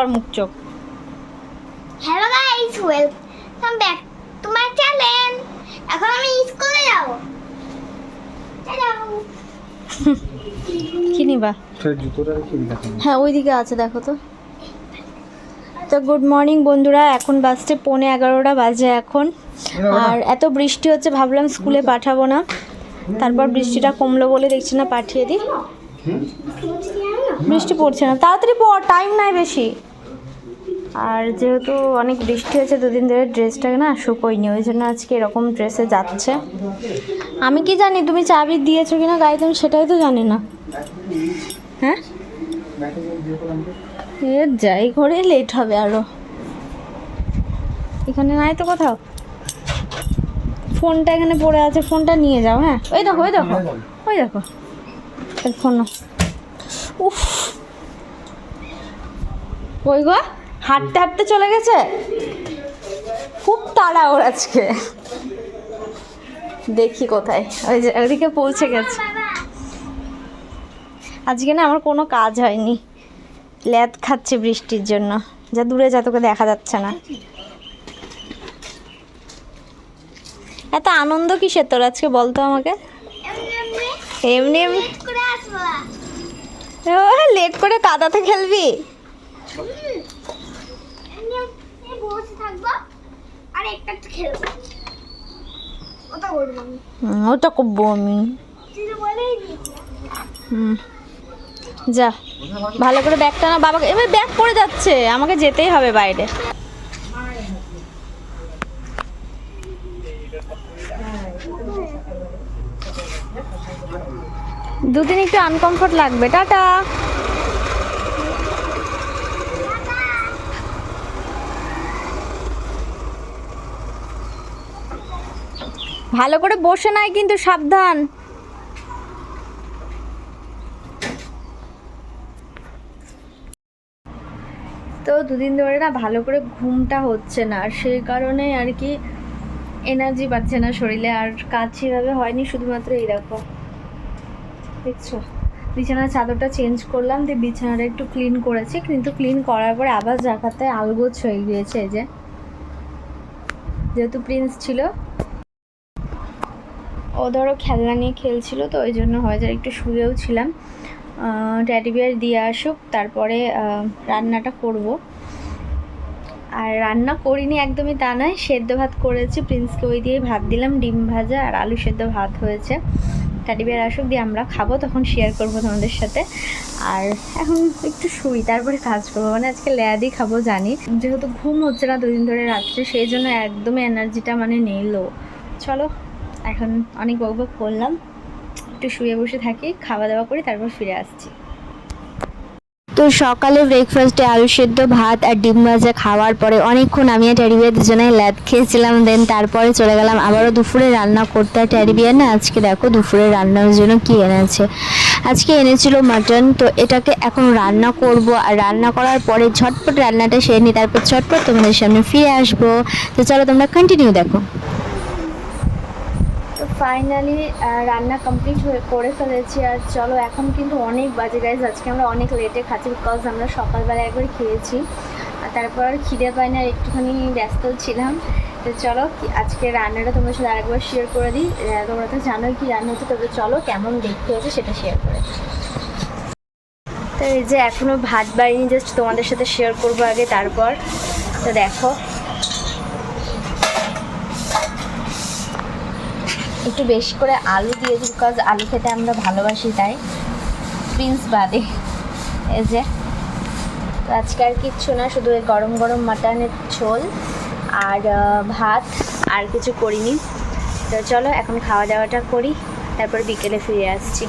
মুখ চোখ। Hello guys welcome back to my channel এখন আমি স্কুলে যাব। কি নিবা? হ্যাঁ ওইদিকে আছে দেখো তো। তো গুড মর্নিং বন্ধুরা এখন বাজতে পৌনে এগারোটা বাজে এখন। আর এত বৃষ্টি হচ্ছে ভাবলাম স্কুলে পাঠাবো না। তারপর বৃষ্টিটা কমলো বলে দেখছি না পাঠিয়ে দিই। বৃষ্টি পড়ছে না। তাড়াতাড়ি পর টাইম নাই বেশি। আর যেহেতু অনেক বৃষ্টি হয়েছে, দুদিন ধরে ড্রেসটাকে না শুকোয়নি, ওই জন্য আজকে এরকম ড্রেসে যাচ্ছে। আমি কি জানি, তুমি চাবি দিয়েছ কিনা গাড়িতে আমি সেটাই তো জানি না। হ্যাঁ? যাই করে লেট হবে আরও। এখানে নাই তো কোথাও? ফোনটা এখানে পড়ে আছে, ফোনটা নিয়ে যাও হ্যাঁ? ওই দেখো ওই দেখো ওই দেখো। ফোন উফ। ওই গো? হাঁটতে হাঁটতে চলে গেছে? খুব তাড়া ওর আজকে। দেখি কোথায়। ওই যে ওইদিকে পৌঁছে গেছে। আজকে না আমার কোনো কাজ হয়নি। ল্যাদ খাচ্ছে বৃষ্টির জন্য। যা দূরে যা তোকে দেখা যাচ্ছে না। এত আনন্দ কিসের তোর আজকে বলতো আমাকে। এমনি এমনি। লেট করে কাদাতে খেলবি এমনি এমনি বসে থাকব আর একটা একটু খেলব ওটা করব আমি। হুম, যা ভালো করে ব্যাগটা না বাবাকে এবার ব্যাগ পড়ে যাচ্ছে। আমাকে যেতেই হবে বাইরে। দুদিন একটু আনকমফোর্ট লাগবে। টাটা। ভালো করে বসে নাই কিন্তু সাবধান। তো দুদিন ধরে না ভালো করে ঘুমটা হচ্ছে না, আর সেই কারণে আর কি এনার্জি পাচ্ছে না শরীরে, আর কাজ সেভাবে হয়নি, শুধুমাত্র এই দেখো। দেখছ? বিছানার চাদরটা চেঞ্জ করলাম, দিয়ে বিছানাটা একটু ক্লিন করেছি, কিন্তু ক্লিন করার পরে আবার জায়গাতে আলগোছ হয়ে গিয়েছে যে। যেহেতু প্রিন্স ছিল ধরো খেলনা নিয়ে খেলছিল, তো ওই জন্য হয়ে যায় একটু শুয়েও ছিলাম। ট্যাডি বিয়ার দিয়ে আসুক, তারপরে রান্নাটা করব। আর রান্না করিনি একদমই তা নয়, সেদ্ধ ভাত করেছি প্রিন্সকে ওই দিয়ে ভাত দিলাম, ডিম ভাজা আর আলু সেদ্ধ ভাত হয়েছে। ট্যাডি বিয়ার আসুক, দিয়ে আমরা খাব, তখন শেয়ার করব তোমাদের সাথে। আর এখন একটু শুই, তারপরে কাজ করব। মানে আজকে ল্যাদই খাব, জানি। যেহেতু ঘুম হচ্ছে না দুদিন ধরে রাত্রে, সেই জন্য একদমই এনার্জিটা মানে নেই লো চলো এখন অনেক বকবক করলাম। একটু শুয়ে বসে থাকি, খাওয়া দাওয়া করে তারপর ফিরে আসছি। তো সকালে ব্রেকফাস্টে আলু সেদ্ধ, ভাত আর ডিম ভাজা খাওয়ার পরে অনেকক্ষণ আমি আর ট্যারিবিয়া দুজনে ল্যাদ খেয়েছিলাম। দেন তারপরে চলে গেলাম আবারও দুপুরে রান্না করতে। আর ট্যারিবিয়া না আজকে দেখো দুপুরে রান্নার জন্য কি এনেছে। আজকে এনেছিল মাটন তো এটাকে এখন রান্না করব। আর রান্না করার পরে ঝটপট রান্নাটা সেরে নিই, তারপর ঝটপট তোমাদের সামনে ফিরে আসব। তো চলো তোমরা কন্টিনিউ দেখো। ফাইনালি রান্না কমপ্লিট হয়ে করে ফেলেছি আর চলো, এখন কিন্তু অনেক বাজে গাইজ আজকে আমরা অনেক লেটে খাচ্ছি বিকজ আমরা সকালবেলা একবার খেয়েছি। আর তারপর খিদে পাই না, একটুখানি ব্যস্ত ছিলাম। তো চলো আজকে রান্নাটা তোমার সাথে আরেকবার শেয়ার করে দিই। তোমরা তো জানোই কি রান্না হচ্ছে, তবে চলো, কেমন দেখতে হচ্ছে সেটা শেয়ার করে। তো এই যে এখনও ভাত বাড়িনি জাস্ট তোমাদের সাথে শেয়ার করব আগে তারপর। তো দেখো একটু বেশি করে আলু দিয়ে দিই বিকজ আলু খেতে আমরা ভালোবাসি, তাই প্রিন্স বাদে। এই যে, তো আজকে আর কিচ্ছু না, শুধু এই গরম গরম মাটনের ঝোল আর ভাত, আর কিছু করিনি। তো চলো, এখন খাওয়া দাওয়াটা করি, তারপর বিকেলে ফিরে আসছি।